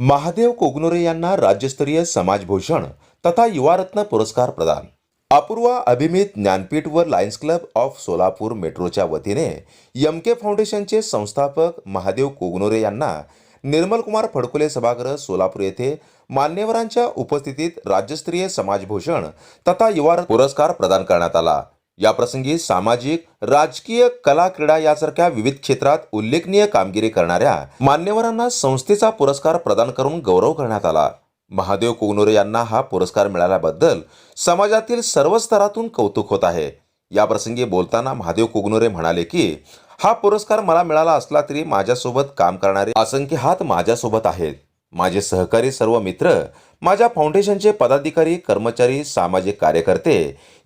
महादेव कोगनोरे यांना राज्यस्तरीय समाजभूषण तथा युवारत्न पुरस्कार प्रदान. अपूर्वा अभिमित ज्ञानपीठ व लायन्स क्लब ऑफ सोलापूर मेट्रोच्या वतीने एम के फाउंडेशनचे संस्थापक महादेव कोगनोरे यांना निर्मलकुमार फडकुले सभागृह सोलापूर येथे मान्यवरांच्या उपस्थितीत राज्यस्तरीय समाजभूषण तथा युवारत्न पुरस्कार प्रदान करण्यात आला. या प्रसंगी सामाजिक राजकीय कला क्रीडा यासारख्या विविध क्षेत्रात उल्लेखनीय कामगिरी करणाऱ्या मान्यवरांना संस्थेचा पुरस्कार प्रदान करून गौरव करण्यात आला. महादेव कोगनोरे यांना हा पुरस्कार मिळाल्याबद्दल समाजातील सर्व स्तरातून कौतुक होत आहे. या प्रसंगी बोलताना महादेव कोगनोरे म्हणाले की हा पुरस्कार मला मिळाला असला तरी माझ्यासोबत काम करणारे असंख्य हात माझ्यासोबत आहेत. माझे सहकारी सर्व मित्र माझ्या फाउंडेशनचे पदाधिकारी कर्मचारी सामाजिक कार्यकर्ते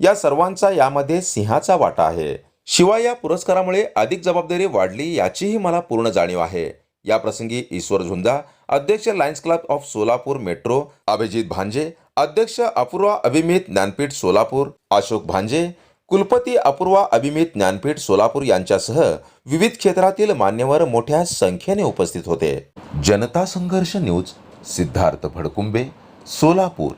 या सर्वांचा यामध्ये सिंहाचा वाटा आहे. शिवाय या पुरस्कारामुळे अधिक जबाबदारी वाढली याचीही मला पूर्ण जाणीव आहे. या प्रसंगी ईश्वर झुंदा अध्यक्ष Lions Club of Solapur metro Abhijit Bhanje अध्यक्ष अपूर्वा अभिमित ज्ञानपीठ सोलापूर अशोक भांजे कुलपती अपूर्वा अभिमित ज्ञानपीठ सोलापूर यांच्यासह विविध क्षेत्रातील मान्यवर मोठ्या संख्येने उपस्थित होते. जनता संघर्ष न्यूज सिद्धार्थ भडकुंबे सोलापूर.